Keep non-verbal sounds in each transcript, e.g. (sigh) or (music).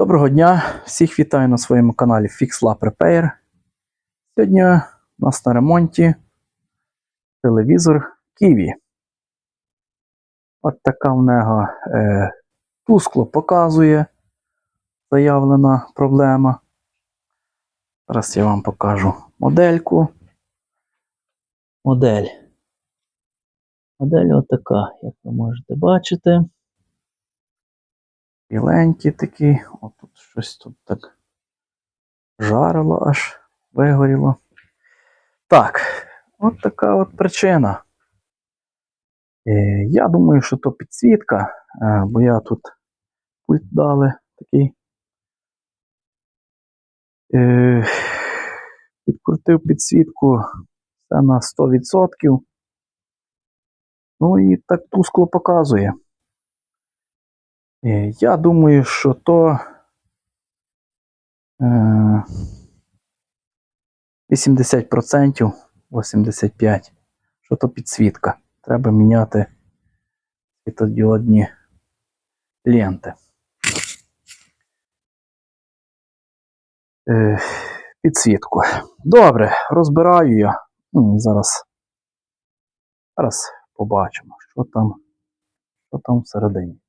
Доброго дня! Всіх вітаю на своєму каналі FixLab Repair. Сьогодні у нас на ремонті телевізор Kiwi. От така в нього е, тускло показує заявлена проблема. Зараз я вам покажу модельку. Модель. Модель отака, як ви можете бачити. Біленький такий. Отут щось тут так жарило аж, вигоріло. Так, от така от причина. Е, я думаю, що то підсвітка, е, бо я тут пульт дали такий. Е, підкрутив підсвітку все на 100%. Ну і так тускло показує. Е, Я думаю, що то е, 80%, 85%, що то підсвітка. Треба міняти світодіодні ленти. Е, Підсвітку. Добре, розбираю я. Ну, зараз, зараз побачимо, що там, що там всередині.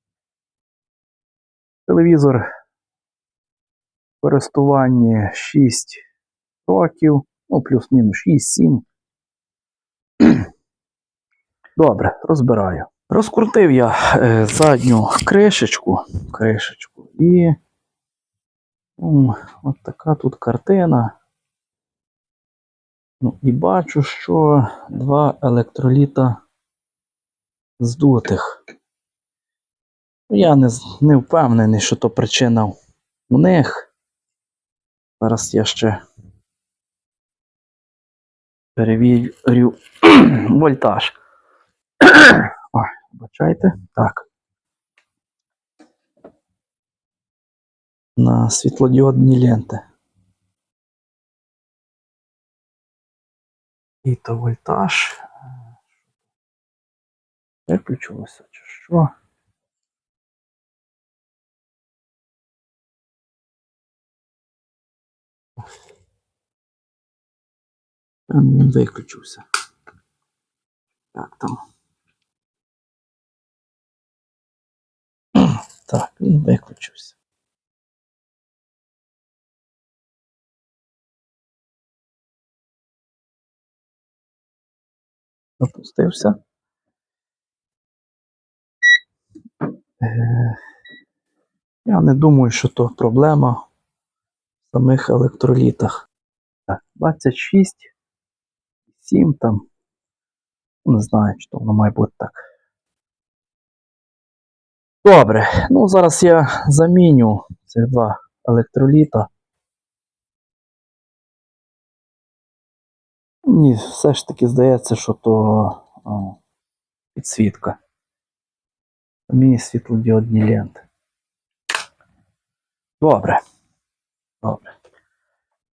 Телевізор в користуванні 6 років, ну, плюс-мінус 6-7. (clears throat) Добре, розбираю. Розкрутив я е, задню кришечку, кришечку і м, от така тут картина. Ну, і бачу, що два електроліта здутих. Ну, Я не, не впевнений, що то причина у них. Зараз я ще перевірю (clears throat) вольтаж. (clears throat) Ой, бачайте. Так. На світлодіодні ленти. І то вольтаж. Виключилося чи що? Він виключився. Так, там. (clears throat) Так, він виключився. Запустився. Е, Я не думаю, що то проблема в самих електролітах. Так, 26, 7 там. Не знаю, що воно має бути так. Добре, ну зараз я заміню цих два електроліта. Мені все ж таки здається, що то о, підсвітка. Самі світлодіодні ленти. Добре. Добре.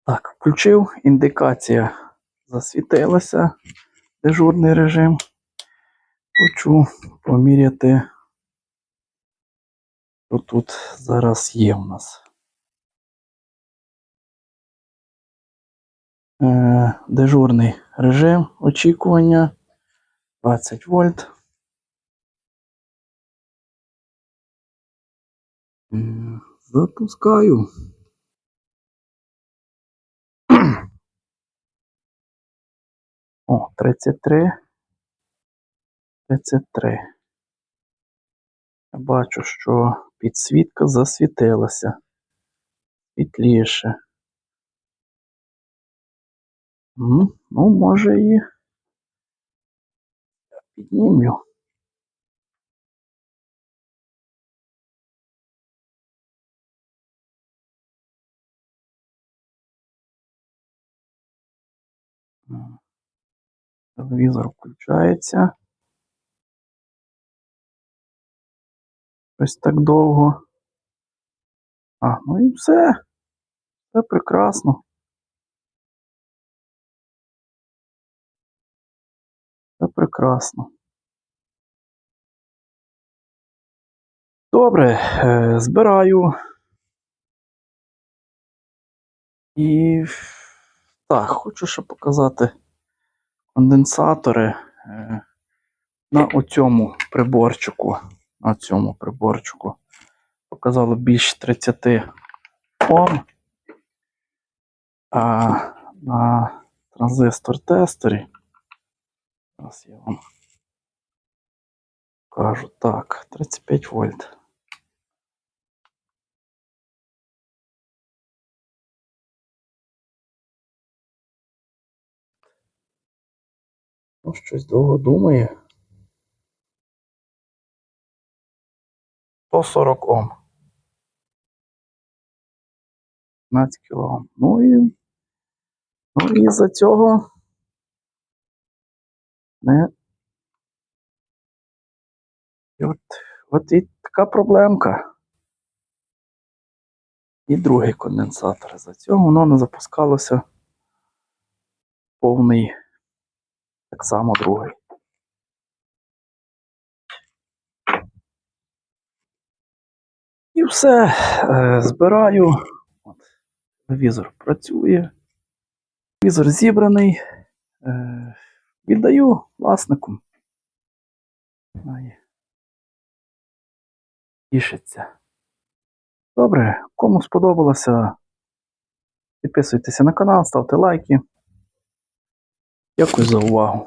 Так, включив, індикація засвітилася. Дежурний режим. Хочу поміряти, що тут зараз є у нас. Е, дежурний режим очікування 20 вольт. Запускаю. О, 33. 33. Я бачу, що підсвітка засвітилася. Світліше. Ну, може і піднімлю. М. Телевізор включається. Ось так довго. А, ну і все. Все прекрасно. Все прекрасно. Добре, е, збираю І так, хочу ще показати конденсатори е, на оцьому приборчику. На цьому приборчику. Показало більш 30 Ом. А на транзистор тестері. Зараз я вам кажу так, 35 вольт. Ну, щось довго думає. 140 Ом. 15 кОм. Ну і. Ну і за цього не. І от, от і така проблемка. І другий конденсатор. За цього воно не запускалося повний. Так само другий. І все. Е, збираю. От, телевізор працює. Телевізор зібраний. Е, віддаю власнику. Тішиться. Добре, кому сподобалося, підписуйтеся на канал, ставте лайки. Дякую за увагу.